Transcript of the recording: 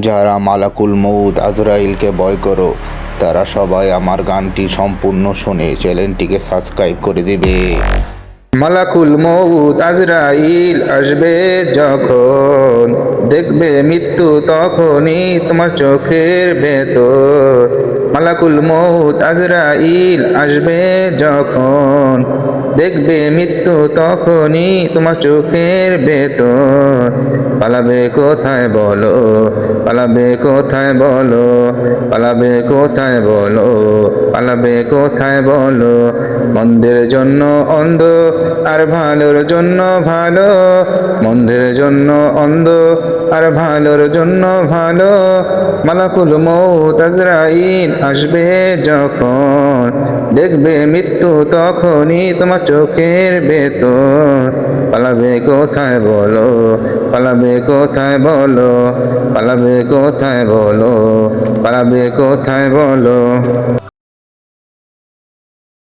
যারা মালাকুল মৌদ আজরাইলকে ভয় করো, তারা সবাই আমার গানটি সম্পূর্ণ শুনে চ্যানেলটিকে সাবস্ক্রাইব করে দিবে। মালাকুল মৌদ আজরাইল আসবে যখন, দেখবে মৃত্যু তখনই তোমার চোখের ভেতর। মালাকুল মৌত আজরাইল আসবে যখন, দেখবে মৃত্যু তখনই তোমার চোখের ভেতর। পালাবে কোথায় বলো? পালাবে কোথায় বলো? পালাবে কোথায় বলো? পালাবে কোথায় বলো? মন্দের জন্য অন্ধ আর ভালোর জন্য ভালো। মন্দের জন্য অন্ধ আর ভালোর জন্য ভালো। মালাকুল মৌত আজরাইল আসবে যখন। দেখবে মৃত্যু তখনই তোমার চোখের ভেতর। পালাবে কোথায় বলো? পালাবে কোথায় বলো? পালাবে কোথায় বলো? পালাবে কোথায় বলো?